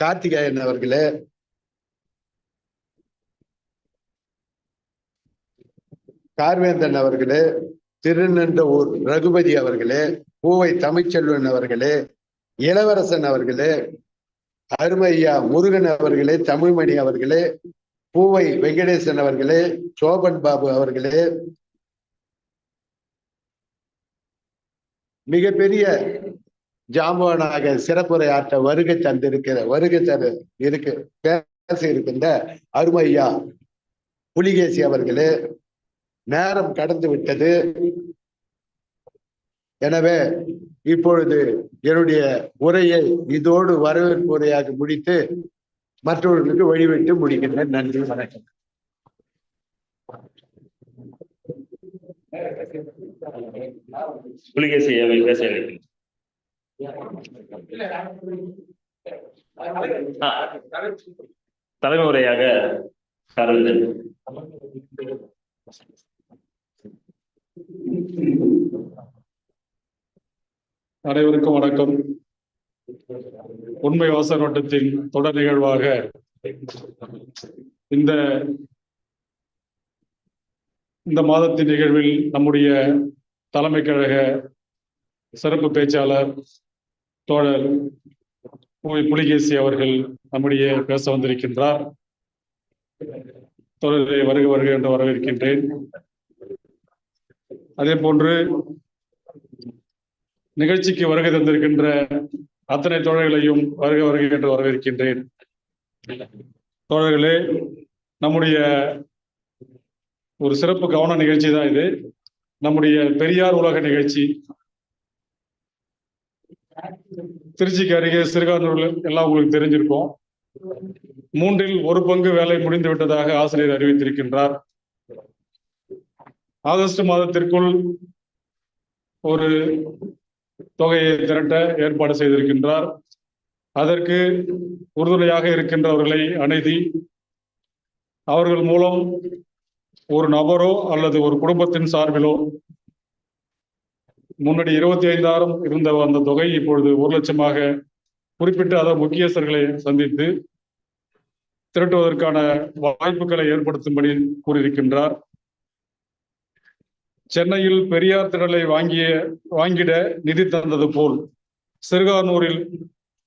கார்த்திகாயன் அவர்களே. கார்வேந்தன் அவர்களே திருநென்றவூர் ரகுபதி அவர்களே பூவை தமிழ்ச்செல்வன் அவர்களே இளவரசன் அவர்களே அருமையா முருகன் அவர்களே தமிழ்மணி அவர்களே பூவை வெங்கடேசன் அவர்களே சோபன் பாபு அவர்களே மிகப்பெரிய ஜாம்பவனாக சிறப்புரை ஆற்ற வருகை தந்திருக்கிற வருகை தரு இருக்கு பேச இருக்கின்ற அருமையா புலிகேசி அவர்களே நேரம் கடந்து விட்டது. எனவே இப்பொழுது என்னுடைய உரையை இதோடு வரவேற்பு உரையாக முடித்து மற்றவர்களுக்கு வழிவிட்டு முடிக்கின்றேன். நன்றி வணக்கம். புலிகேசி பேச தலைமுறையாக ஆ, தலைமை உரையாக அனைவருக்கும் வணக்கம். உண்மை வாசனோட்டத்தின் தொடர் நிகழ்வாக இந்த இந்த மாதத்தின் நிகழ்வில் நம்முடைய தலைமை கழக சிறப்பு பேச்சாளர் தோழர் புலிகேசி அவர்கள் நம்முடைய பேச வந்திருக்கின்றார். தோழரை வருக வருக என்று வரவேற்கின்றேன். அதே போன்று நிகழ்ச்சிக்கு வருகை தந்திருக்கின்ற அத்தனை தோழர்களையும் வருக வருகை என்று வரவேற்கின்றேன். தோழர்களே நம்முடைய ஒரு சிறப்பு கவன நிகழ்ச்சி தான் இது. நம்முடைய பெரியார் உலக நிகழ்ச்சி. திருச்சிக்கு அருகே சிறுகானூர்ல எல்லாம் உங்களுக்கு தெரிஞ்சிருக்கும். மூன்றில் ஒரு பங்கு வேலை முடிந்து விட்டதாக ஆசிரியர் அறிவித்திருக்கின்றார். ஆகஸ்ட் மாதத்திற்குள் ஒரு தொகையை திரட்ட ஏற்பாடு செய்திருக்கின்றார். அதற்கு உறுதுணையாக இருக்கின்றவர்களை அணுகி அவர்கள் மூலம் ஒரு நபரோ அல்லது ஒரு குடும்பத்தின் சார்பிலோ முன்னாடி இருபத்தி ஐந்தாயிரம் இருந்த அந்த தொகை இப்பொழுது ஒரு லட்சமாக குறிப்பிட்ட அதன் முக்கியஸ்தர்களை சந்தித்து திரட்டுவதற்கான வாய்ப்புகளை ஏற்படுத்தும்படி கூறியிருக்கின்றார். சென்னையில் பெரியார் திடலை வாங்கிய வாங்கிட நிதி தந்தது போல் சிறுகானூரில்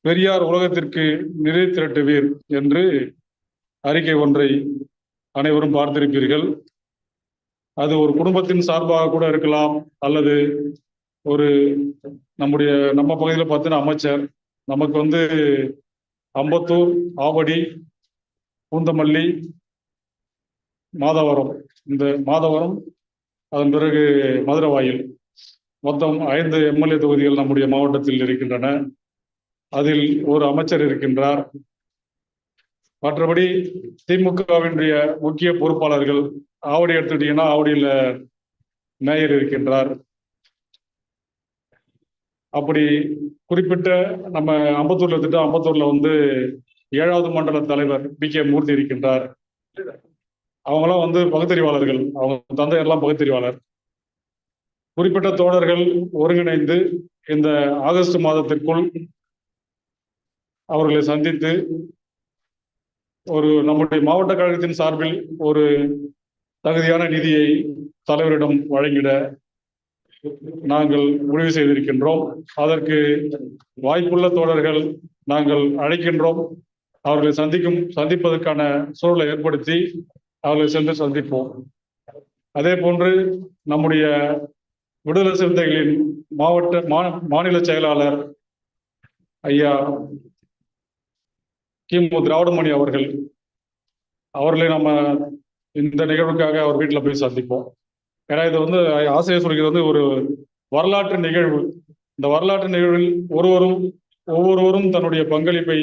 பெரியார் உலகத்திற்கு நிதி திரட்டுவீர் என்று அறிக்கை ஒன்றை அனைவரும் பார்த்திருப்பீர்கள். அது ஒரு குடும்பத்தின் சார்பாக கூட இருக்கலாம் அல்லது ஒரு நம்முடைய நம்ம பகுதியில் பார்த்தீங்கன்னா அமைச்சர் நமக்கு வந்து அம்பத்தூர் ஆவடி பூந்தமல்லி மாதவரம் இந்த மாதவரம் அதன் பிறகு மதுரவாயில். மொத்தம் ஐந்து எம்எல்ஏ தொகுதிகள் நம்முடைய மாவட்டத்தில் இருக்கின்றன. அதில் ஒரு அமைச்சர் இருக்கின்றார். மற்றபடி திமுகவினுடைய முக்கிய பொறுப்பாளர்கள் ஆவடி எடுத்துட்டீங்கன்னா ஆவடியில மேயர் இருக்கின்றார். அப்படி குறிப்பிட்ட நம்ம அம்பத்தூர்ல எடுத்துட்டா அம்பத்தூர்ல வந்து ஏழாவது மண்டல தலைவர் பி கே மூர்த்தி இருக்கின்றார். அவங்களாம் வந்து பகுத்தறிவாளர்கள். அவங்க தந்தையெல்லாம் பகுத்தறிவாளர். குறிப்பிட்ட தோழர்கள் ஒருங்கிணைந்து இந்த ஆகஸ்ட் மாதத்திற்குள் அவர்களை சந்தித்து ஒரு நம்முடைய மாவட்ட கழகத்தின் சார்பில் ஒரு தகுதியான நிதியை தலைவரிடம் வழங்கிட நாங்கள் முடிவு செய்திருக்கின்றோம். அதற்கு வாய்ப்புள்ள தோழர்கள் நாங்கள் அழைக்கின்றோம். அவர்களை சந்திக்கும் சந்திப்பதற்கான சூழலை ஏற்படுத்தி அவர்களை சென்று சந்திப்போம். அதே போன்று நம்முடைய விடுதலை சிறுத்தைகளின் மாவட்ட மா- மாநில செயலாளர் ஐயா கிமு திராவிடமணி அவர்கள் அவர்களை நம்ம இந்த நிகழ்வுக்காக அவர் வீட்டில் போய் சந்திப்போம். ஏன்னா இது வந்து ஆசிரியர் சொல்கிறது வந்து ஒரு வரலாற்று நிகழ்வு. இந்த வரலாற்று நிகழ்வில் ஒருவரும் ஒவ்வொருவரும் தன்னுடைய பங்களிப்பை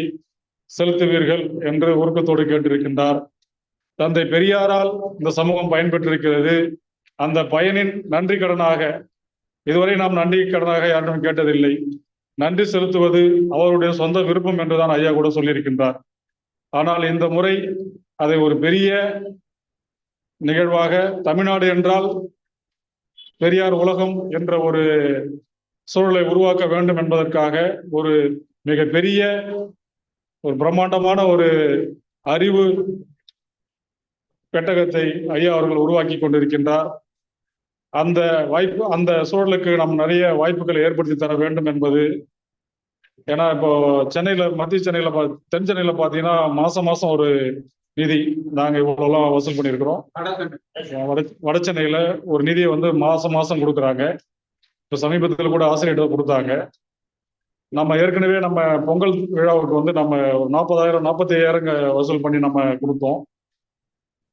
செலுத்துவீர்கள் என்று உருக்கத்தோடு கேட்டிருக்கின்றார். தந்தை பெரியாரால் இந்த சமூகம் பயன்பெற்றிருக்கிறது. அந்த பயனின் நன்றி கடனாக இதுவரை நாம் நன்றி கடனாக யாரும் கேட்டதில்லை. நன்றி செலுத்துவது அவருடைய சொந்த விருப்பம் என்றுதான் ஐயா கூட சொல்லியிருக்கின்றார். ஆனால் இந்த முறை அதை ஒரு பெரிய நிகழ்வாக தமிழ்நாடு என்றால் பெரியார் உலகம் என்ற ஒரு சூழலை உருவாக்க வேண்டும் என்பதற்காக ஒரு மிகப்பெரிய ஒரு பிரம்மாண்டமான ஒரு அறிவு பெட்டகத்தை ஐயா அவர்கள் உருவாக்கி கொண்டிருக்கின்றார். அந்த வாய்ப்பு அந்த சூழலுக்கு நாம் நிறைய வாய்ப்புகளை ஏற்படுத்தி தர வேண்டும் என்பது. ஏன்னா இப்போ சென்னையில மத்திய சென்னையில பா- தென் சென்னையில பாத்தீங்கன்னா மாசம் மாசம் ஒரு நிதி நாங்க இவ்வளவுலாம் வசூல் பண்ணியிருக்கிறோம். வட வட சென்னையில ஒரு நிதியை வந்து மாசம் மாசம் கொடுக்குறாங்க. இப்ப சமீபத்தில் கூட ஆசிரியர் கொடுத்தாங்க. நம்ம ஏற்கனவே நம்ம பொங்கல் விழாவுக்கு வந்து நம்ம ஒரு நாற்பதாயிரம் நாற்பத்தி ஐயாயிரம் வசூல் பண்ணி நம்ம கொடுத்தோம்.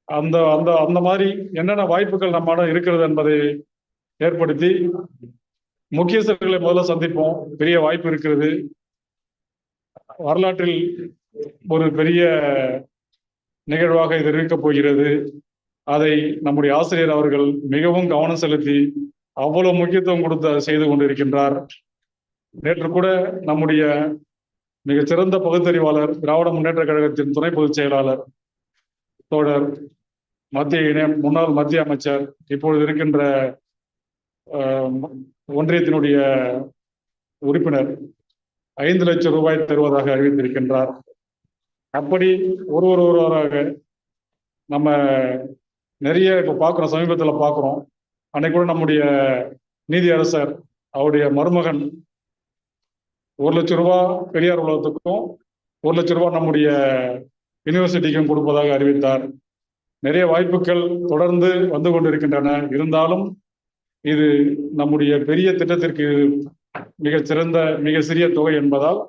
அந்த அந்த அந்த மாதிரி என்னென்ன வாய்ப்புகள் நம்ம இருக்கிறது என்பதை ஏற்படுத்தி முக்கியஸ்தர்களை முதல்ல சந்திப்போம். பெரிய வாய்ப்பு இருக்கிறது. வரலாற்றில் ஒரு பெரிய நிகழ்வாக இது இருக்கப் போகிறது. அதை நம்முடைய ஆசிரியர் அவர்கள் மிகவும் கவனம் செலுத்தி அவ்வளவு முக்கியத்துவம் கொடுத்து அதை செய்து கொண்டிருக்கின்றார். நேற்று கூட நம்முடைய மிகச்சிறந்த பகுத்தறிவாளர் திராவிட முன்னேற்ற கழகத்தின் துணை பொதுச் செயலாளர் தோழர் மத்திய இணை முன்னாள் மத்திய அமைச்சர் இப்பொழுது இருக்கின்ற ஆஹ், ஒன்றியத்தினுடைய உறுப்பினர் ஐந்து லட்சம் ரூபாய் தருவதாக அறிவித்திருக்கின்றார். அப்படி ஒரு ஒரு ஒருவராக நம்ம நிறைய இப்போ பார்க்குறோம் சமீபத்தில் பார்க்குறோம் அன்னைக்கு கூட நம்முடைய நீதி அரசர் அவருடைய மருமகன் ஒரு லட்சம் ரூபா பெரியார் உலகத்துக்கும் ஒரு லட்சம் ரூபா நம்முடைய யூனிவர்சிட்டிக்கும் கொடுப்பதாக அறிவித்தார். நிறைய வாய்ப்புகள் தொடர்ந்து வந்து கொண்டிருக்கின்றன. இருந்தாலும் இது நம்முடைய பெரிய திட்டத்திற்கு மிக சிறந்த மிக சிறிய தொகை என்பதால்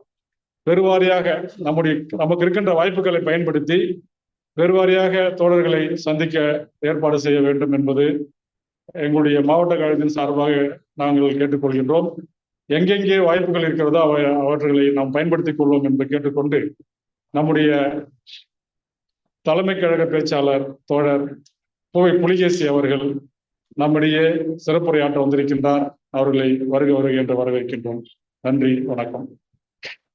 பெருவாரியாக நம்முடைய நமக்கு இருக்கின்ற வாய்ப்புகளை பயன்படுத்தி பெருவாரியாக தோழர்களை சந்திக்க ஏற்பாடு செய்ய வேண்டும் என்பது எங்களுடைய மாவட்ட கழகத்தின் சார்பாக நாங்கள் கேட்டுக்கொள்கின்றோம். எங்கெங்கே வாய்ப்புகள் இருக்கிறதோ அவை அவற்றை நாம் பயன்படுத்திக் கொள்வோம் என்று கேட்டுக்கொண்டு நம்முடைய தலைமை கழக பேச்சாளர் தோழர் புவை புலிகேசி அவர்கள் நம்மிடையே சிறப்புரையாற்ற வந்திருக்கின்றார். அவர்களை வருக வருக என்று வரவேற்கின்றோம். நன்றி வணக்கம்.